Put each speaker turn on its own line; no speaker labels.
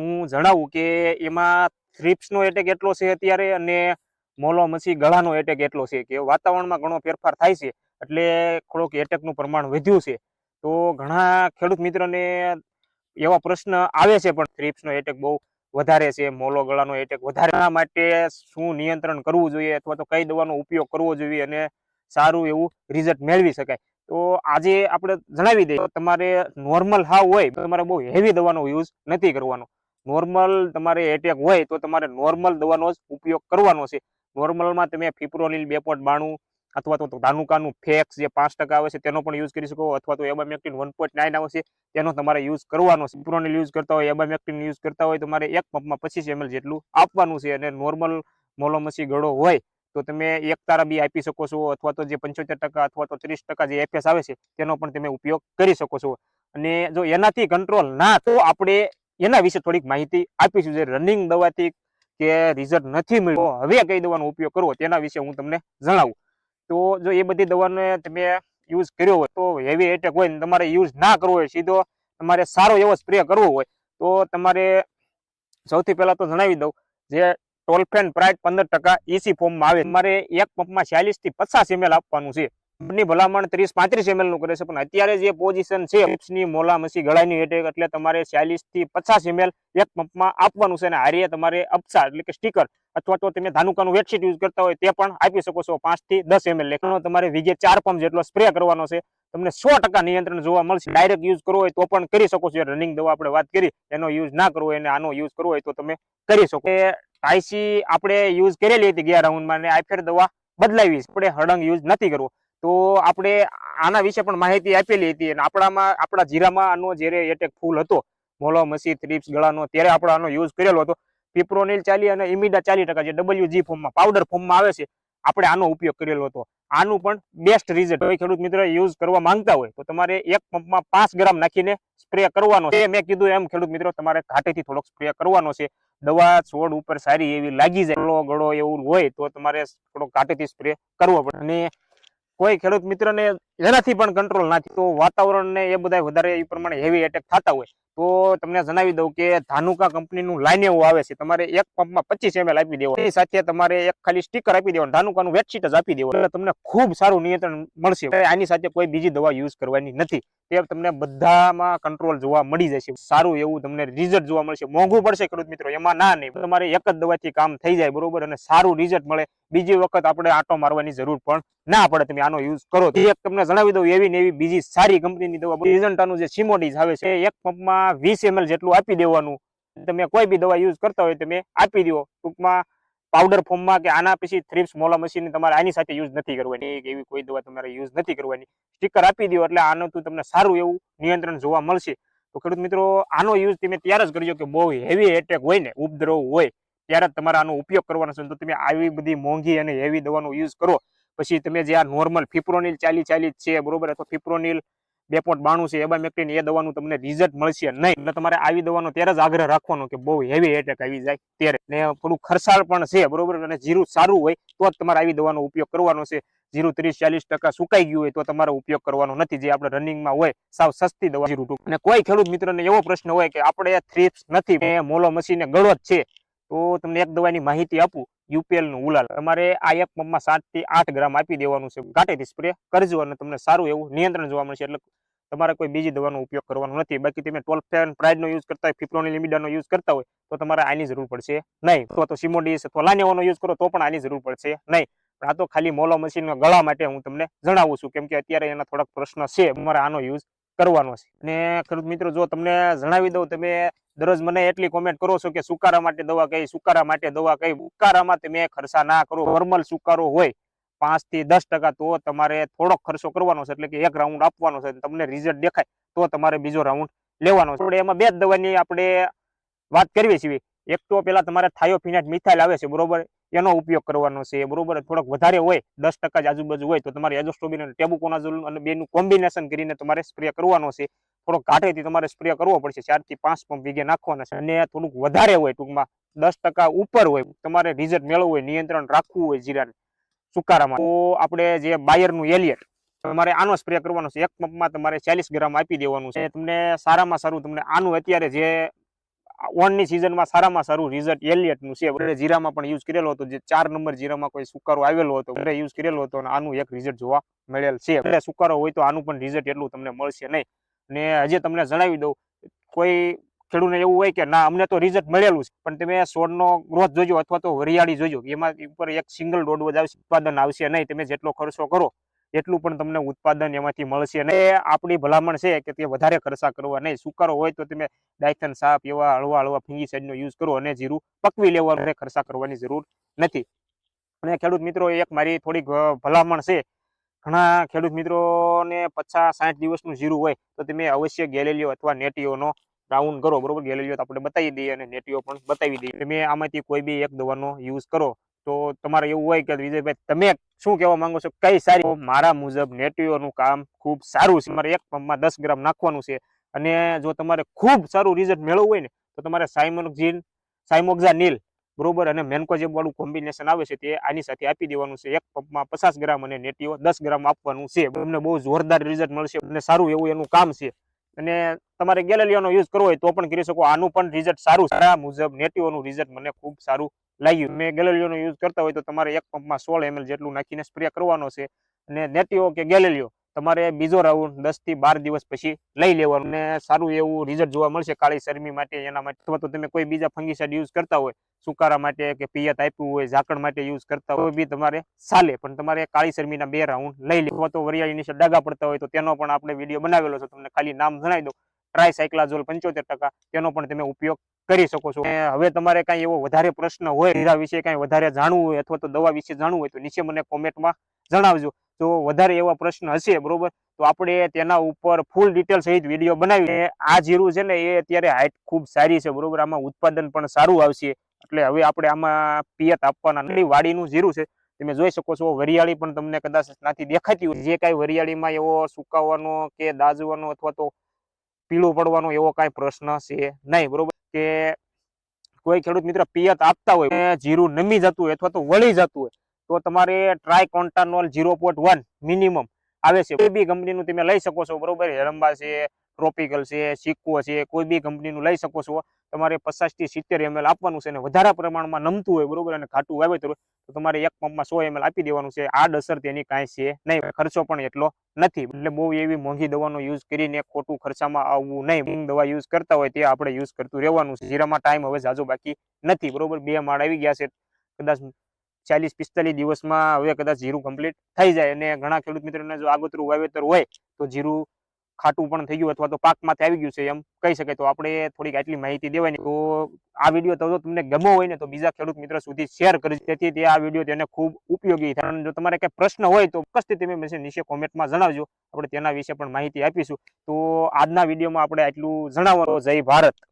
હું જણાવું કે એમાં થ્રિપ્સનો એટેક એટલો છે અત્યારે અને મોલો મસી ગળાનો એટેક એટલો છે કે વાતાવરણમાં ઘણો ફેરફાર થાય છે એટલે થોડોક એટેકનું પ્રમાણ વધ્યું છે. તો ઘણા ખેડૂત મિત્રોને એવા પ્રશ્ન આવે છે પણ થ્રિપ્સનો એટેક બહુ વધારે છે, મોલો ગળાનો એટેક વધારે. માટે શું નિયંત્રણ કરવું જોઈએ અથવા તો કઈ દવાનો ઉપયોગ કરવો જોઈએ અને સારું એવું રિઝલ્ટ મેળવી શકાય. તો આજે આપણે જણાવી દઈએ, તમારે નોર્મલ હાવ હોય, તમારે બહુ હેવી દવાનો યુઝ નથી કરવાનો. નોર્મલ તમારે એટેક હોય તો તમારે નોર્મલ દવાનો જ ઉપયોગ કરવાનો છે. નોર્મલમાં તમે ફિપ્રોનિલ બે પોઈન્ટ બાણું અથવા તો ધાનુકાનું ફેક્સ જે પાંચ ટકા આવે છે તેનો પણ યુઝ કરી શકો અથવા તો એબામેક્ટિન વન પોઈન્ટ નાઇન આવે છે તેનો તમારે યુઝ કરવાનો છે. ફિપ્રોનિલ યુઝ કરતા હોય એબામેક્ટિન યુઝ કરતા હોય, તમારે એક પંપમાં પચીસ એમએલ જેટલું આપવાનું છે અને નોર્મલ મોલોમસી ગળો હોય તો તમે એક તારા બી આપી શકો છો અથવા તો જે પંચોતેર ટકા અથવા તો ત્રીસ ટકા જે એફએસ આવે છે તેનો પણ તમે ઉપયોગ કરી શકો છો. અને જો એનાથી કંટ્રોલ ના તો આપણે એના વિશે થોડીક માહિતી આપીશું. જે રનિંગ દવાથી કે રિઝલ્ટ નથી મળ્યો હવે કઈ દવાનો ઉપયોગ કરવો તેના વિશે હું તમને જણાવું. તો જો એ બધી દવાને તમે યુઝ કર્યો હોય, તો હેવી એટેક હોય ને તમારે યુઝ ના કરવો હોય, સીધો તમારે સારો એવો સ્પ્રે કરવો હોય, તો તમારે સૌથી પહેલા તો જણાવી દઉં જે ટોલફેન પ્રાઇડ પંદર ટકા ઇસી ફોર્મમાં આવે. તમારે એક પંપમાં છ્યાલીસથી પચાસ એમએલ આપવાનું છે. ની ભલામણ ત્રીસ પાંત્રીસ એમએલનું કરે છે. પણ અત્યારે જે પોઝિશન છે ની મોલા મસી ગળાની એટેક એટલે તમારે ચાલીસથી પચાસ એમએલ એક પંપમાં આપવાનું છે અને હારીએ તમારે અપસા એટલે કે સ્ટીકર અથવા તો તમે ધાનુકાનું વેટશીટ યુઝ કરતા હોય તે પણ આપી શકો છો પાંચથી દસ એમએલ લેખનો તમારે વીઘે ચાર પંપ જેટલો સ્પ્રે કરવાનો છે. તમને સો ટકા નિયંત્રણ જોવા મળશે. ડાયરેક્ટ યુઝ કરવો હોય તો પણ કરી શકો છો. રનિંગ દવા આપણે વાત કરી, એનો યુઝ ના કરવો હોય આનો યુઝ કરવો હોય તો તમે કરી શકો ટાઈસી આપણે યુઝ કરેલી હતી ગયા રાઉન્ડમાં અને આઈફેર દવા બદલાવી આપણે હળંગ યુઝ નથી કરવો. તો આપણે આના વિશે પણ માહિતી આપેલી હતી અને આપણામાં, આપણા જીરામાં આનો જ્યારે એટેક ફૂલ હતો, મોલો, મસી થ્રીપ્સ ગળાનો, ત્યારે આપણે આનો યુઝ કરેલો હતો. પીપ્રોનિલ ચાલી અને ઇમિડા ચાલી ટકા જે ડબલ્યુજી ફોર્મમાં પાવડર ફોર્મમાં આવે છે, આપણે આનો ઉપયોગ કરેલો હતો. આનું પણ બેસ્ટ રિઝલ્ટ હવે ખેડૂત મિત્ર યુઝ કરવા માંગતા હોય, તો તમારે એક પંપમાં પાંચ ગ્રામ નાખીને સ્પ્રે કરવાનો છે. મેં કીધું એમ ખેડૂત મિત્રો, તમારે ઘાટેથી થોડોક સ્પ્રે કરવાનો છે. દવા, છોડ ઉપર સારી એવી લાગી જાય ગળો એવું હોય, તો તમારે થોડોક ઘાટેથી સ્પ્રે કરવો પડે. અને કોઈ ખેડૂત મિત્રને એનાથી પણ કંટ્રોલ નથી. તો વાતાવરણને એ બધા વધારે એ પ્રમાણે હેવી એટેક થતા હોય તો તમને જણાવી દઉં કે ધાનુકા કંપનીનું લાઈન એવું આવે છે. તમારે એક પંપમાં પચીસ એમએલ આપી દેવો એની સાથે તમારે એક ખાલી સ્ટીકર આપી દેવાનું. ધાનુકાનું વેટશીટ જ આપી દેવું એટલે તમને ખૂબ સારું નિયંત્રણ મળશે. આની સાથે કોઈ બીજી દવા યુઝ કરવાની નથી. તે તમને બધામાં કંટ્રોલ જોવા મળી જશે. સારું એવું તમને રિઝલ્ટ જોવા મળશે. મોંઘું પડશે ખેડૂત મિત્રો. એમાં ના નહીં. તમારે એક જ દવાથી કામ થઈ જાય, બરોબર? અને સારું રિઝલ્ટ મળે બીજી વખત આપણે આટો મારવાની જરૂર પણ ના પડે. તમે આનો યુઝ કરો એક તમને જણાવી દઉં એવી ને બીજી સારી કંપનીની દવા. એજન્ટાનું જે સિમોડીઝ આવે છે, એક પંપમાં વીસ એમએલ જેટલું આપી દેવાનું. તમે કોઈ બી દવા યુઝ કરતા હોય તમે આપી દો. ટૂંકમાં પાવડર ફોર્મમાં કે આના પછી થ્રીપ્સ મોલા મશીન તમારે આની સાથે યુઝ નથી કરવાની. એવી કોઈ દવા તમારે યુઝ નથી કરવાની. સ્ટીકર આપી દો એટલે આનું તમને સારું એવું નિયંત્રણ જોવા મળશે. તો ખેડૂત મિત્રો, આનો યુઝ તમે ત્યારે જ કરજો કે બહુ હેવી એટેક હોય ને, ઉપદ્રવ હોય. ત્યારે જ તમારે આનો ઉપયોગ કરવાનો છે. તો તમે આવી બધી મોંઘી અને હેવી દવાનો યુઝ કરો, પછી તમે જે આ નોર્મલ ફિપ્રોનિલ ચાલી ચાલી છે, બરોબર? અથવા ફિપ્રોનિલ બે પોઈન્ટ બાણું છે એબામેક્ટિન એ દવાનું તમને રિઝલ્ટ મળશે નહીં. એટલે તમારે આવી દવાનો ત્યારે જ આગ્રહ રાખવાનો કે બહુ હેવી એટેક આવી જાય ત્યારે. ને થોડું ખર્ચાળ પણ છે, બરોબર? અને જીરું સારું હોય, તો જ તમારે આવી દવાનો ઉપયોગ કરવાનો છે. જીરું ત્રીસ ચાલીસ ટકા સુકાઈ ગયું હોય, તો તમારે ઉપયોગ કરવાનો નથી. જે આપણે રનિંગમાં હોય, સાવ સસ્તી દવા જીરું અને કોઈ ખેડૂત મિત્રને એવો પ્રશ્ન હોય કે આપણે થ્રીપ્સ નથી મોલો મશીને ગળો જ છે. તો તમને એક દવાની માહિતી આપું, યુપીએલનું ઉલાલ. તમારે આ એક પંપમાં સાતથી આઠ ગ્રામ આપી દેવાનું છે. ઘાટેથી સ્પ્રે કરજો અને તમને સારું એવું નિયંત્રણ જોવા મળશે. એટલે તમારે કોઈ બીજી દવાનો ઉપયોગ કરવાનો નથી. બાકી તમે ટ્વેલ્વ ફેન, પ્રાઇડનો યુઝ કરતા હોય, ફિપ્રોની લિમિડાનો યુઝ કરતા હોય, તો તમારે આની જરૂર પડશે નહીં. અથવા તો સિમોડીસ અથવા લાનેવાનો યુઝ કરો, તો પણ આની જરૂર પડશે નહીં. આ તો ખાલી મોલો મશીનના ગળા માટે હું તમને જણાવું છું. કેમ કે અત્યારે એના થોડાક પ્રશ્ન છે. મારે આનો યુઝ કરવાનો છે. અને ખેડૂત મિત્રો, જો તમને જણાવી દઉં, તમે દરરોજ મને એટલી કોમેન્ટ કરો છો કે સુકારા માટે દવા કઈ, સુકારા માટે દવા કઈ, ઉકારામાં તમે ખર્ચા ના કરો. નોર્મલ સુકારો હોય પાંચથી દસ ટકા, તો તમારે થોડોક ખર્ચો કરવાનો છે. એટલે કે એક રાઉન્ડ આપવાનો છે. તમને રિઝલ્ટ દેખાય, તો તમારે બીજો રાઉન્ડ લેવાનો છે. એમાં બે જ દવાની આપણે વાત કરીએ છીએ એક તો પેલા તમારે થાયોફિનાટ મિથાઇલ આવે છે, બરોબર? એનો ઉપયોગ કરવાનો છે, બરોબર? થોડોક વધારે હોય, દસ ટકા જ આજુબાજુ હોય, તો તમારે એજોસ્ટોબિન અને ટેબુકોનાઝોલ અને બેનું કોમ્બિનેશન કરીને તમારે સ્પ્રે કરવાનો છે. થોડોક ઘાટેથી તમારે સ્પ્રે કરવો પડશે, ચારથી પાંચ પંપ વીઘે નાખવાના છે. અને થોડુંક વધારે હોય, ટૂંકમાં દસ ટકા ઉપર હોય, તમારે રિઝલ્ટ મેળવવું હોય, નિયંત્રણ રાખવું હોય જીરાને સુકારામાં. તો આપણે જે બાયરનું એલિયટ, તમારે આનો સ્પ્રે કરવાનો છે. એક પંપમાં તમારે ચાલીસ ગ્રામ આપી દેવાનું છે. તમને સારામાં સારું તમને આનું અત્યારે જે ઓનની સિઝનમાં સારામાં સારું રિઝલ્ટ એલિયટનું છે. આપણે જીરામાં પણ યુઝ કરેલો હતો. જે ચાર નંબર જીરામાં કોઈ સુકારો આવેલો હતો આપણે યુઝ કરેલો હતો અને આનું એક રિઝલ્ટ જોવા મળેલ છે. એટલે સુકારો હોય તો આનું પણ રિઝલ્ટ એટલું તમને મળશે નહીં. ને હજી તમને જણાવી દઉં, કોઈ ખેડૂતને એવું હોય કે ના, અમને તો રિઝલ્ટ મળેલું છે પણ તમે સોડનો ગ્રોથ જોજો અથવા તો વરિયાળી જોજો. એમાં ઉપર એક સિંગલ દોડવો જ આવશે, ઉત્પાદન આવશે નહીં. તમે જેટલો ખર્ચો કરો એટલું પણ તમને ઉત્પાદન એમાંથી મળશે અને આપણી ભલામણ છે કે તે વધારે ખર્ચા કરવા. નહીં સુકારો હોય તો તમે ડાયથન સાપ એવા હળવા હળવા ફિંગીસાઇડનો યુઝ કરો અને જીરું પકવી લેવા વધારે ખર્ચા કરવાની જરૂર નથી. અને ખેડૂત મિત્રો, એક મારી થોડીક ભલામણ છે. ઘણા ખેડૂત મિત્રોને પચાસ સાઠ દિવસનું જીરું હોય તો તમે અવશ્ય ગેલેલિયો અથવા નેટીઓનો રાઉન્ડ કરો. બરોબર? ગેલેલિયો તો આપણે બતાવી દઈએ અને નેટીઓ પણ બતાવી દઈએ. તમે આમાંથી કોઈ બી એક દવાનો યુઝ કરો. તો તમારે એવું હોય કે વિજયભાઈ, તમે શું કહેવા માંગો છો? કઈ સારી મારા મુજબ નેટીઓનું કામ ખૂબ સારું છે. તમારે એક પંપમાં દસ ગ્રામ નાખવાનું છે અને જો તમારે ખૂબ સારું રિઝલ્ટ મેળવવું હોય ને, તો તમારે સાયમોક્ઝિન સાયમોક્ઝા નીલ બરોબર, અને મેન્કોજેબ વાળું કોમ્બિનેશન આવે છે તે આની સાથે આપી દેવાનું છે. એક પંપમાં પચાસ ગ્રામ અને નેટીઓ દસ ગ્રામ આપવાનું છે. તમને બહુ જોરદાર રિઝલ્ટ મળશે અને સારું એવું એનું કામ છે. અને તમારે ગેલેલિયાનો યુઝ કરવો હોય તો પણ કરી શકો. આનું પણ રિઝલ્ટ સારું સારા મુજબ નેટીઓનું રિઝલ્ટ મને ખૂબ સારું લાગ્યું. મેં ગેલેલિયોનો યુઝ કરતા હોય તો તમારે એક પંપમાં સોળ એમએલ જેટલું નાખીને સ્પ્રે કરવાનો છે. અને નેટીઓ કે ગેલેલિયો, તમારે બીજો રાઉન્ડ દસથી બાર દિવસ પછી લઈ લેવાનું. અને સારું એવું રિઝલ્ટ જોવા મળશે કાળી શરમી માટે, એના માટે. અથવા તો તમે કોઈ બીજા ફંગીસાઇડ યુઝ કરતા હોય, સુકારા માટે કે પિયત આપ્યું હોય, ઝાકળ માટે યુઝ કરતા હોય બી તમારે ચાલે. પણ તમારે કાળી શરમીના બે રાઉન્ડ લઈ લેવા. તો વરિયાળી નીચે ડાગા પડતા હોય તો તેનો પણ આપણે વીડિયો બનાવેલો છે. તમને ખાલી નામ જણાવી દો ટ્રાયસાયક્લાઝોલ પંચોતેર ટકા, તેનો પણ તમે ઉપયોગ કરી શકો છો. હવે તમારે કાંઈ એવો વધારે પ્રશ્ન હોય, હીરા વિશે કાંઈ વધારે જાણવું હોય, અથવા તો દવા વિશે જાણવું હોય, તો નીચે મને કોમેન્ટમાં જણાવજો. તો વધારે એવા પ્રશ્ન હશે, બરોબર, તો આપણે તેના ઉપર ફૂલ ડિટેલ સહિત વીડિયો બનાવી. આ જીરું છે ને, એ અત્યારે હાઇટ ખૂબ સારી છે, બરોબર, આમાં ઉત્પાદન પણ સારું આવશે. એટલે હવે આપણે આમાં પિયત આપવાના. નથી વાડીનું જીરું છે, તમે જોઈ શકો છો, વરિયાળી પણ તમને કદાચ નાથી દેખાતી હોય. જે કાંઈ વરિયાળીમાં એવો સુકાવાનો કે દાજવાનો અથવા તો પીળો પડવાનો એવો કાંઈ પ્રશ્ન છે નહીં, બરોબર? કે કોઈ ખેડૂત મિત્ર પિયત આપતા હોય જીરું નમી જતું હોય અથવા તો વળી જતું હોય, તો તમારે ટ્રાય કોન્ટાનોલ ઝીરો પોઈન્ટ વન મિનિમમ આવે છે. કોઈ બી કંપનીનું તમે લઈ શકો છો, બરોબર? હેરંબા છે ટ્રોપિકલ છે, સિક્કો છે, કોઈ બી કંપનીનું લઈ શકો છો. તમારે પચાસથી સિત્તેર એમએલ આપવાનું છે અને વધારે પ્રમાણમાં નમતું હોય, બરોબર, અને ઘાટું વાવેતર હોય, તો તમારે એક પંપમાં સો એમએલ આપી દેવાનું છે. આડ અસર તેની કાંઈ છે નહીં, ખર્ચો પણ એટલો નથી. એટલે બહુ એવી મોંઘી દવાનો યુઝ કરીને ખોટું ખર્ચામાં આવવું નહીં. મૂંગ દવા યુઝ કરતા હોય તે આપણે યુઝ કરતું રહેવાનું છે. જીરામાં ટાઈમ હવે જાજો બાકી નથી, બરોબર? બે માળ આવી ગયા છે. કદાચ ચાલીસ, પિસ્તાલીસ દિવસમાં હવે કદાચ જીરું કમ્પ્લીટ થઈ જાય. અને ઘણા ખેડૂત મિત્રોને જો આગોતરું વાવેતર હોય, તો જીરું ખાટું પણ થઈ ગયું અથવા તો પાકમાંથી આવી ગયું છે એમ કહી શકાય. તો આપણે થોડીક આટલી માહિતી દેવાની. તો આ વીડિયો તો તમને ગમો હોય ને તો બીજા ખેડૂત મિત્ર સુધી શેર કરજો. તેથી તે આ વીડિયો તેને ખૂબ ઉપયોગી. થાય જો તમારે કંઈ પ્રશ્ન હોય તો ચોક્કસથી તમે મને નીચે કોમેન્ટમાં જણાવજો. આપણે તેના વિશે પણ માહિતી આપીશું. તો આજના વિડીયોમાં આપણે આટલું જણાવવાનું. જય ભારત.